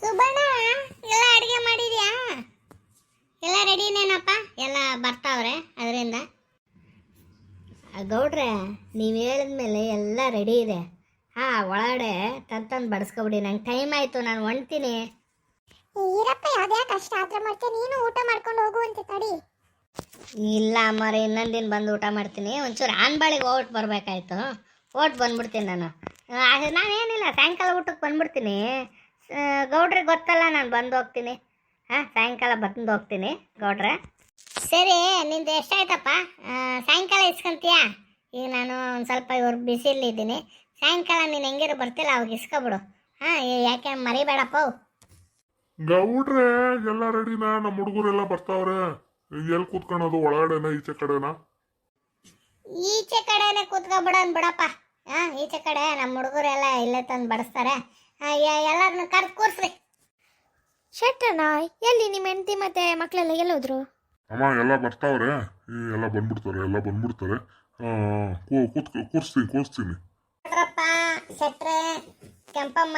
ಸುಬ್ಬಣ್ಣ ಎಲ್ಲ ಅಡುಗೆ ಮಾಡಿದ್ಯಾ? ಎಲ್ಲ ರೆಡಿನೇನಪ್ಪ ಎಲ್ಲ ಬರ್ತಾವ್ರೆ ಅದರಿಂದ. ಗೌಡ್ರೆ ನೀವು ಹೇಳಿದ್ಮೇಲೆ ಎಲ್ಲ ರೆಡಿ ಇದೆ. ಹಾಂ ಒಳಗಡೆ ತಂದು ಬಡಿಸ್ಕೊಬಿಡಿ ನಂಗೆ ಟೈಮ್ ಆಯಿತು ನಾನು ಹೊಂಡ್ತೀನಿ ಈರಪ್ಪ ಯಾವುದೇ ಕಷ್ಟ ಆದರೆ ಮಾಡ್ತೀನಿ ನೀನು ಊಟ ಮಾಡ್ಕೊಂಡು ಹೋಗುವಂತೆ ತಡಿ. ಇಲ್ಲ ಅಮ್ಮವ್ರೆ ಇನ್ನೊಂದು ದಿನ ಬಂದು ಊಟ ಮಾಡ್ತೀನಿ. ಒಂಚೂರು ಆನ್ಬಾಳಿಗೆ ಓಟ್ ಬರಬೇಕಾಯ್ತು. ಓಟ್ ಬಂದ್ಬಿಡ್ತೀನಿ ನಾನು. ನಾನೇನಿಲ್ಲ ಸಾಯಂಕಾಲ ಊಟಕ್ಕೆ ಬಂದ್ಬಿಡ್ತೀನಿ. ಗೌಡ್ರಿಗೆ ಗೊತ್ತಲ್ಲ ನಾನು ಬಂದು ಹೋಗ್ತೀನಿ. ಹಾಂ ಸಾಯಂಕಾಲ ಬಂದು ಹೋಗ್ತೀನಿ ಗೌಡ್ರೆ. ಸರಿ ನಿಂದು ಎಷ್ಟಾಯ್ತಪ್ಪ? ಆ, ಸಾಯಂಕಾಲ ಇಸ್ಕೊಂತೀಯಾ? ಈಗ ನಾನು ಒಂದು ಸ್ವಲ್ಪ ಇವ್ರ ಬಿಸಿಲಿದ್ದೀನಿ ಸಾಯಂಕಾಲ ನೀನು ಹೆಂಗಿರು ಬರ್ತಿಲ್ಲ ಅವಾಗ ಇಸ್ಕೊಬಿಡು. ಹಾಂ ಯಾಕೆ ಮರಿಬೇಡಪ್ಪ. ಗೌಡ್ರೆ ಎಲ್ಲ ರೆಡಿನಾ? ನಮ್ಮ ಹುಡುಗರೆಲ್ಲ ಬರ್ತಾವ್ರೆ. ಎಲ್ಲಿ ಕೂತ್ಕೊಳ್ಳೋದು ಒಳಗಡೆನ ಈಚೆ ಕಡೆನಾ? ಈಚೆ ಕಡೆನೆ ಕೂತ್ಕೊಬಿಡೋನ್ ಬಿಡಪ್ಪ. ಹಾಂ ಈಚೆ ಕಡೆ ನಮ್ಮ ಹುಡುಗರೆಲ್ಲ ಇಲ್ಲೇ ತಂದು ಬಡಿಸ್ತಾರೆ. ಎಲ್ಲರನ್ನು ಕರ್ದು ಕೂರ್ಸ್ರಿ. ಶೆಟ್ಟಣ್ಣ ಎಲ್ಲಿ ನಿಮ್ಮ ಹೆಂಡತಿ ಮತ್ತೆ ಮಕ್ಕಳೆಲ್ಲ ಎಲ್ಲೋದ್ರು? ಅಮ್ಮ ಎಲ್ಲ ಬರ್ತಾವ್ರೆ. ಈ ಎಲ್ಲ ಬಂದ್ಬಿಡ್ತಾರೆ ಎಲ್ಲ ಬಂದ್ಬಿಡ್ತಾರೆ. ಆ, ಕೂ- ಕೂತ್ ಕೂರಿಸ್ತೀನಿ ಕೂರಿಸ್ತೀನಿ. ಶೆಟ್ರಪ್ಪ ಶೆಟ್ರೆ ಕೆಂಪಮ್ಮ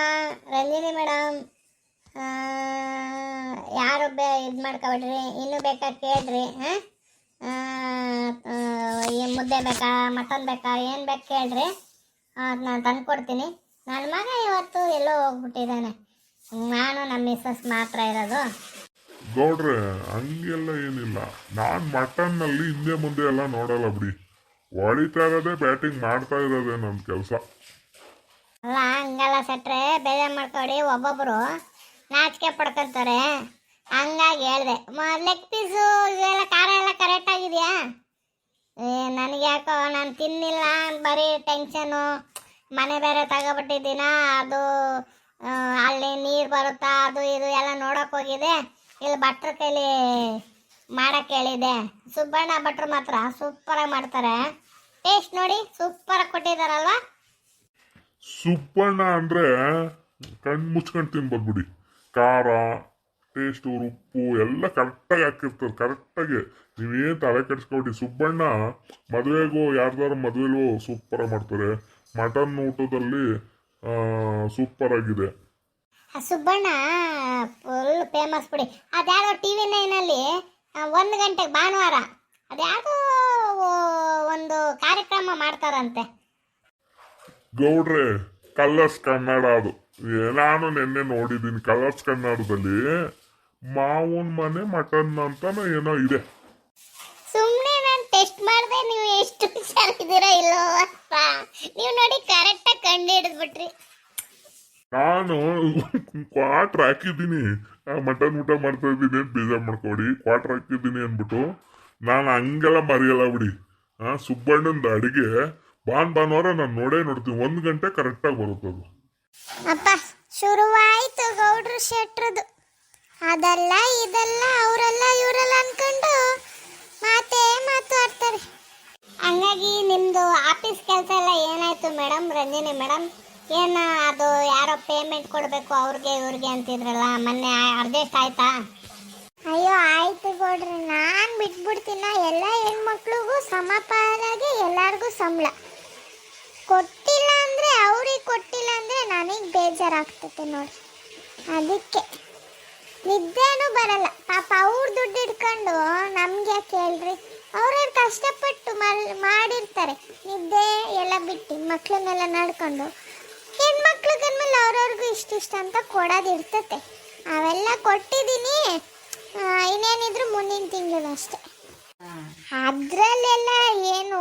ರಂಜಿನಿ ಮೇಡಮ್ ಯಾರು ಬೇ ಇದು ಮಾಡ್ಕೊಬೇಡ್ರಿ ಇನ್ನೂ ಬೇಕಾ ಕೇಳ್ರಿ ಹಾಂ? ಮುದ್ದೆ ಬೇಕಾ ಮಟನ್ ಬೇಕಾ ಏನು ಬೇಕು ಕೇಳ್ರಿ. ಅದು ನಾನು ತಂದು ಕೊಡ್ತೀನಿ ನನ್ನ ಮಗ ಇವತ್ತು ಎಲ್ಲೋ ಹೋಗ್ಬಿಟ್ಟಿದ್ದಾನೆ. ನಾನು ನಮ್ಮ ಮಿಸ್ಸಸ್ ಮಾತ್ರ ಇರೋದು. ಗೌಡ್ರೆ ಹಂಗೆಲ್ಲ ಏನಿಲ್ಲ. ನಾನು ಮಟನ್ನಲ್ಲಿ ಹಿಂದೆ ಮುಂದೆ ಎಲ್ಲ ನೋಡಲ್ಲ ಬಿಡಿ. ಹೊಡಿತಾ ಇರೋದೇ ಬ್ಯಾಟಿಂಗ್ ಮಾಡ್ತಾ ಇರೋದೇ ನನ್ನ ಕೆಲಸ. ಅಲ್ಲ ಹಂಗಲ್ಲ ಸಟ್ರೆ ಬೇಜಾರು ಮಾಡ್ಕೊಡಿ ಒಬ್ಬೊಬ್ಬರು ನಾಚಿಕೆ ಪಡ್ಕೊಂತಾರೆ. ಹಂಗಾಗಿ ಹೇಳಿದೆ ಲೆಗ್ ಪೀಸು ಇವೆಲ್ಲ ಖಾರ ಎಲ್ಲ ಕರೆಕ್ಟ್ ಆಗಿದೆಯಾ? ಏ ನನಗೆ ಯಾಕೋ ನಾನು ತಿನ್ನಿಲ್ಲ ಬರೀ ಟೆನ್ಷನು ಮನೆ ಬೇರೆ ತಗೊಬಿಟ್ಟಿದ್ದೀನ, ಅದು ಅಲ್ಲಿ ನೀರು ಬರುತ್ತಾ, ಅದು ಇದು ಎಲ್ಲ ನೋಡೋಕೆ ಹೋಗಿದೆ. ಇಲ್ಲಿ ಭಟ್ರ ಕೈಲಿ ಮಾಡೋಕ್ಕೆ ಹೇಳಿದೆ ಸುಬ್ಬಣ್ಣ ಭಟ್ರು ಮಾತ್ರ ಸೂಪರಾಗಿ ಮಾಡ್ತಾರೆ. ಟೇಸ್ಟ್ ನೋಡಿ, ಸೂಪರಾಗಿ ಕೊಟ್ಟಿದ್ದಾರಲ್ವಾ? ಸುಬ್ಬಣ್ಣ ಅಂದ್ರೆ ಕಣ್ಣು ಮುಚ್ಕೊಂಡು ತಿನ್ಬೋದು ಬಿಡಿ ಖಾರ, ಟೇಸ್ಟು, ಉಪ್ಪು ಎಲ್ಲ ಕರೆಕ್ಟಾಗಿ ಹಾಕಿರ್ತಾರೆ ಕರೆಕ್ಟಾಗಿ ನೀವೇನು ತಲೆ ಕೆಡಿಸ್ಕೊಬಿಡಿ. ಸುಬ್ಬಣ್ಣ ಮದುವೆಗೂ ಯಾರ್ದಾರು ಮದುವೆಗೂ ಸೂಪರಾಗಿ ಮಾಡ್ತಾರೆ. ಮಟನ್ ಊಟದಲ್ಲಿ ಸೂಪರ್ ಆಗಿದೆ. ಸುಬ್ಬಣ್ಣ ಫುಲ್ ಫೇಮಸ್ ಬಿಡಿ. ಅದ್ಯಾವುದೋ ಟಿ ವಿ ನೈನಲ್ಲಿ ಒಂದು ಗಂಟೆಗೆ ಭಾನುವಾರ ಅದ್ಯಾವುದೋ ಒಂದು ಕಾರ್ಯಕ್ರಮ ಮಾಡ್ತಾರಂತೆ. ಗೌಡ್ರೆ ಕಲರ್ಸ್ ಕನ್ನಡ ಅದು. ಏನಾನು ನಾನು ನಿನ್ನೆ ನೋಡಿದ್ದೀನಿ ಕಲರ್ಸ್ ಕನ್ನಡದಲ್ಲಿ ಮಾವನ್ ಮನೆ ಮಟನ್ ಅಂತ ಏನೋ ಇದೆ. ನೀವು ಎಷ್ಟು ಹುಷಾರಿದ್ದೀರಾ ಇಲ್ಲೋ ಅಪ್ಪ. ನೀವು ನೋಡಿ ಕರೆಕ್ಟಾಗಿ ಕಂಡು ಹಿಡಿದ್ಬಿಟ್ರಿ. ನಾನು ಕ್ವಾಟ್ರ್ ಹಾಕಿದ್ದೀನಿ. ಮಟನ್ ಊಟ ಮಾಡ್ತಾ ಇದ್ದೀನಿ ಅಂತ ಬೇಜಾರು ಮಾಡ್ಕೊಡಿ. ಕ್ವಾಟ್ರ್ ಹಾಕಿದ್ದೀನಿ ಅಂದ್ಬಿಟ್ಟು ನಾನು ಹಂಗೆಲ್ಲ ಮರೆಯಲ್ಲ ಬಿಡಿ. ಹಾಂ ಸುಬ್ಬಣ್ಣಂದು ಅಡಿಗೆ ಬಾನ್ ಭಾನುವಾರ ನಾನು ನೋಡೇ ನೋಡ್ತೀನಿ. ಒಂದು ಗಂಟೆ ಕರೆಕ್ಟಾಗಿ ಬರುತ್ತೆ ಅದು. ಅಪ್ಪ ಶುರುವಾಯ್ತು ಗೌಡ್ರು ಶೆಟ್ರದು. ಅದಲ್ಲ ಇದಲ್ಲ ಅವರೆಲ್ಲ ಇವರೆಲ್ಲ ಅನ್ಕೊಂಡು ಮಾತೇ ಮಾತಾಡ್ತಾರೆ. ಆಫೀಸ್ ಕೆಲಸ ಎಲ್ಲ ಏನಾಯ್ತು ಮೇಡಮ್ ರಂಜಿನಿ ಮೇಡಮ್ ಏನು ಅದು ಯಾರೋ ಪೇಮೆಂಟ್ ಕೊಡಬೇಕು ಅವ್ರಿಗೆ, ಇವ್ರಿಗೆ ಅಂತಿದ್ರಲ್ಲ, ಮೊನ್ನೆ ಅಡ್ಜಸ್ಟ್ ಆಯ್ತಾ? ಅಯ್ಯೋ, ಆಯ್ತು ಕೊಡ್ರಿ ನಾನು ಬಿಟ್ಬಿಡ್ತೀನ. ಎಲ್ಲ ಹೆಣ್ಮಕ್ಳಿಗೂ ಸಮಪಾಲಾಗಿ ಎಲ್ಲರಿಗೂ ಸಂಬಳ. ಕೊಟ್ಟಿಲ್ಲ ಅಂದರೆ, ಅವ್ರಿಗೆ ಕೊಟ್ಟಿಲ್ಲ ಅಂದರೆ ನನಗೆ ಬೇಜಾರಾಗ್ತೈತೆ ನೋಡಿ ಅದಕ್ಕೆ. ನಿದ್ದೆನೂ ಬರಲ್ಲ. ಪಾಪ ಅವ್ರ ದುಡ್ಡು ಇಟ್ಕೊಂಡು ನಮ್ಗೆ ಯಾಕೆ ಹೇಳ್ರಿ? ಅವ್ರವ್ರು ಕಷ್ಟಪಟ್ಟು ಮಲ್, ಮಾಡಿರ್ತಾರೆ. ನಿದ್ದೆ ಎಲ್ಲ ಬಿಟ್ಟು ಮಕ್ಳನ್ನೆಲ್ಲ ನಡ್ಕೊಂಡು. ಹೆಣ್ಮಕ್ಳು ಮೇಲೆ ಅವ್ರವ್ರಿಗೂ ಇಷ್ಟಿಷ್ಟ ಅಂತ ಕೊಡೋದಿರ್ತತೆ ಅವೆಲ್ಲ ಕೊಟ್ಟಿದ್ದೀನಿ. ಇನ್ನೇನಿದ್ರು ಮುಂದಿನ ತಿಂಗಳು ಅಷ್ಟೆ. ಅದರಲ್ಲೆಲ್ಲ ಏನು,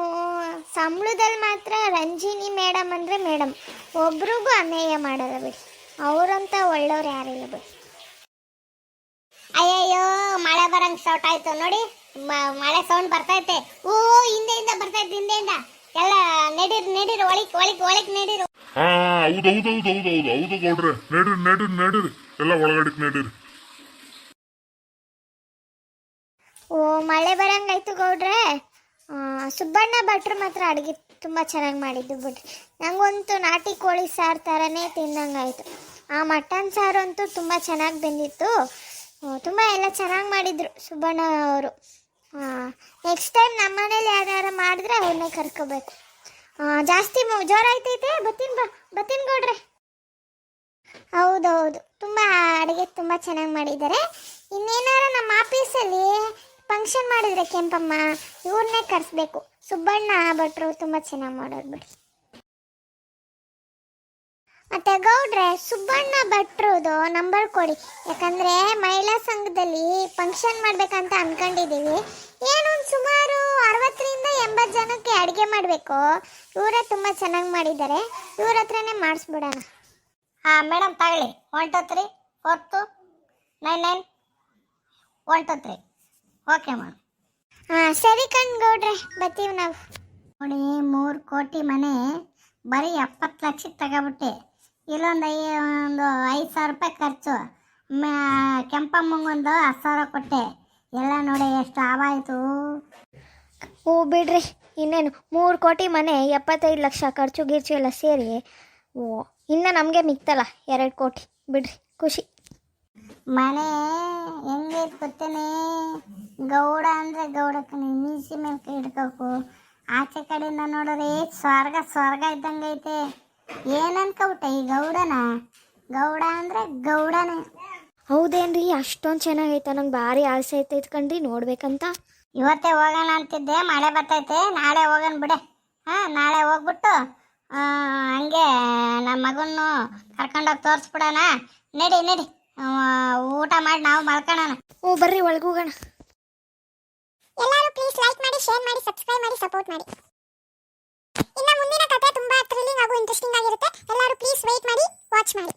ಸಂಬಳದಲ್ಲಿ ಮಾತ್ರ ರಂಜಿನಿ ಮೇಡಮ್ ಅಂದರೆ ಮೇಡಮ್. ಒಬ್ರಿಗೂ ಅನ್ಯಾಯ ಮಾಡಲ್ಲ ಬಿಡಿ. ಅವರಂತ ಒಳ್ಳೆಯವ್ರು ಯಾರಿಲ್ಲ ಬಿಡಿ. ಅಯ್ಯಯ್ಯೋ ಮಳೆ ಬರಂಗ್ ಸೌಟ್ ಆಯ್ತು. ನೋಡಿ ಮಳೆ ಸೌಂಡ್ ಬರ್ತೈತೆ ಓ ಹಿಂದೆಯಿಂದ ಬರ್ತೈತೆ ಹಿಂದೆಯಿಂದ. ಎಲ್ಲ ನೆಡಿರ್ ನೆಡಿರ್ ಒಳಿಕ್ ಒಳಿಕ್ ಒಳಿಕ್ ನಡೀರಿ. ಹಾ ಹೌದು ಹೌದು ಹೌದು ಹೌದು ಹೌದು ಹೌದು ಗೌಡ್ರೆ. ನೆಡಿರ್ ನೆಡಿರ್ ನೆಡಿರ್. ಎಲ್ಲ ಒಳಗಡೆ ನೆಡಿರ್. ಓ ಮಳೆ ಬರಂಗಾಯ್ತು ಗೌಡ್ರೆ. ಆ, ಸುಬ್ಬಣ್ಣ ಭಟ್ರು ಮಾತ್ರ ಅಡುಗೆ ತುಂಬ ಚೆನ್ನಾಗಿ ಮಾಡಿದ್ದು ಬಿಡ್ರಿ. ನಂಗಂತೂ ನಾಟಿ ಕೋಳಿ ಸಾರು ಥರನೇ ತಿಂದಂಗಾಯ್ತು ಆ ಮಟನ್ ಸಾರು ಅಂತೂ ತುಂಬ ಚೆನ್ನಾಗಿ ಬಂದಿತ್ತು. ತುಂಬ ಎಲ್ಲ ಚೆನ್ನಾಗಿ ಮಾಡಿದರು ಸುಬ್ಬಣ್ಣ ಅವರು. ನೆಕ್ಸ್ಟ್ ಟೈಮ್ ನಮ್ಮ ಮನೇಲಿ ಯಾರ್ಯಾರು ಮಾಡಿದ್ರೆ ಅವ್ರನ್ನೇ ಕರ್ಕೋಬೇಕು. ಜಾಸ್ತಿ ಜೋರ ಆಯ್ತೈತೆ? ಬತ್ತೀನಿ ಬಾ, ಬತ್ತಿನ ಗೌಡ್ರೆ. ಹೌದೌದು, ತುಂಬ ಅಡುಗೆ ತುಂಬ ಚೆನ್ನಾಗಿ ಮಾಡಿದ್ದಾರೆ. ಇನ್ನೇನಾರು ನಮ್ಮ ಆಫೀಸಲ್ಲಿ ಫಂಕ್ಷನ್ ಮಾಡಿದರೆ ಕೆಂಪಮ್ಮ ಇವ್ರನ್ನೇ ಕರೆಸ್ಬೇಕು. ಸುಬ್ಬಣ್ಣ ಭಟ್ರು ತುಂಬ ಚೆನ್ನಾಗಿ ಮಾಡೋರು ಬಿಡಿ ಮತ್ತೆ ಗೌಡ್ರೆ ಸುಬ್ಬಣ್ಣ ಭಟ್ರದು ನಂಬರ್ ಕೊಡಿ. ಯಾಕಂದ್ರೆ ಮಹಿಳಾ ಸಂಘದಲ್ಲಿ ಫಂಕ್ಷನ್ ಮಾಡ್ಬೇಕಂತ ಅನ್ಕೊಂಡಿದೀವಿ. ಏನೊಂದು ಸುಮಾರು ಅರವತ್ತರಿಂದ ಎಂಬತ್ತು ಜನಕ್ಕೆ ಅಡುಗೆ ಮಾಡಬೇಕು. ಇವರೇ ತುಂಬ ಚೆನ್ನಾಗಿ ಮಾಡಿದ್ದಾರೆ. ಇವ್ರ ಹತ್ರನೇ ಮಾಡಿಸ್ಬಿಡೋಣ. ಹಾಂ ಮೇಡಮ್ ತಗೊಳ್ಳಿ. One two three four two nine nine one two three okay ma'am ಹಾಂ ಸರಿ ಕಣ್ ಗೌಡ್ರೆ ಬರ್ತೀವಿ ನಾವು. ನೋಡಿ ಮೂರು ಕೋಟಿ ಮನೆ ಬರೀ ಎಪ್ಪತ್ತು ಲಕ್ಷಕ್ಕೆ ತಗೊಬಿಟ್ಟೆ. ಇಲ್ಲೊಂದು ಐ ಒಂದು ಐದು ಸಾವಿರ ರೂಪಾಯಿ ಖರ್ಚು. ಮ- ಕೆಂಪಮ್ಮಂಗೊಂದು ಹತ್ತು ಸಾವಿರ ಕೊಟ್ಟೆ. ಎಲ್ಲ ನೋಡಿ ಎಷ್ಟು ಆವಾಯಿತು ಓ ಬಿಡ್ರಿ. ಇನ್ನೇನು ಮೂರು ಕೋಟಿ ಮನೆ ಎಪ್ಪತ್ತೈದು ಲಕ್ಷ ಖರ್ಚು ಗಿರ್ಚು ಎಲ್ಲ ಸೇರಿ. ಓ ಇನ್ನು ನಮಗೆ ಮಿಕ್ತಲ್ಲ ಎರಡು ಕೋಟಿ. ಬಿಡ್ರಿ ಖುಷಿ. ಮನೆ ಹೆಂಗೈತೆ ಗೊತ್ತೇನೆ? ಗೌಡ ಅಂದರೆ ಗೌಡ ಕಣಿ ಮೀಸಿ ಮೇಲೆ ಕೈ ಹಿಡ್ಕೋಕು ಆಚೆ ಕಡೆಯಿಂದ ನೋಡಿದ್ರೆ ಸ್ವರ್ಗ ಸ್ವರ್ಗ ಇದ್ದಂಗೆ ಐತೆ ಏನು ಅನ್ಕೊಬಿಟ್ಟೆ ಈ ಗೌಡನ? ಗೌಡ ಅಂದರೆ ಗೌಡನೇ. ಹೌದೇನ್ರಿ? ಅಷ್ಟೊಂದು ಚೆನ್ನಾಗೈತೆ. ನಂಗೆ ಭಾರಿ ಆಸೆ ಐತೈತೆ ಕಣ್ರಿ ನೋಡ್ಬೇಕಂತ. ಇವತ್ತೇ ಹೋಗೋಣ ಅಂತಿದ್ದೆ ಮಳೆ ಬರ್ತೈತೆ. ನಾಳೆ ಹೋಗೋಣ ಬಿಡೆ. ಹಾಂ ನಾಳೆ ಹೋಗ್ಬಿಟ್ಟು ಆ, ಹಂಗೆ ನಮ್ಮ ಮಗನ್ನು ಕರ್ಕೊಂಡೋಗಿ ತೋರಿಸ್ಬಿಡೋಣ. ನಡಿ ನಡಿ. ಊಟ ಮಾಡಿ ನಾವು ಮಲ್ಕೊಳ್ಳೋಣ ಓ ಬರ್ರಿ ಒಳಗೋಗೋಣ. ಎಲ್ಲರೂ ಪ್ಲೀಸ್ ಲೈಕ್ ಮಾಡಿ ಶೇರ್ ಮಾಡಿ ಸಬ್ಸ್ಕ್ರೈಬ್ ಮಾಡಿ ಸಪೋರ್ಟ್ ಮಾಡಿ ಇನ್ನು ಮುಂದಿನ ಕಥೆ ತುಂಬಾ ಥ್ರಿಲ್ಲಿಂಗ್ ಹಾಗೂ ಇಂಟ್ರೆಸ್ಟಿಂಗ್ ಆಗಿರುತ್ತೆ. ಎಲ್ಲರೂ ಪ್ಲೀಸ್ ವೇಟ್ ಮಾಡಿ ವಾಚ್ ಮಾಡಿ.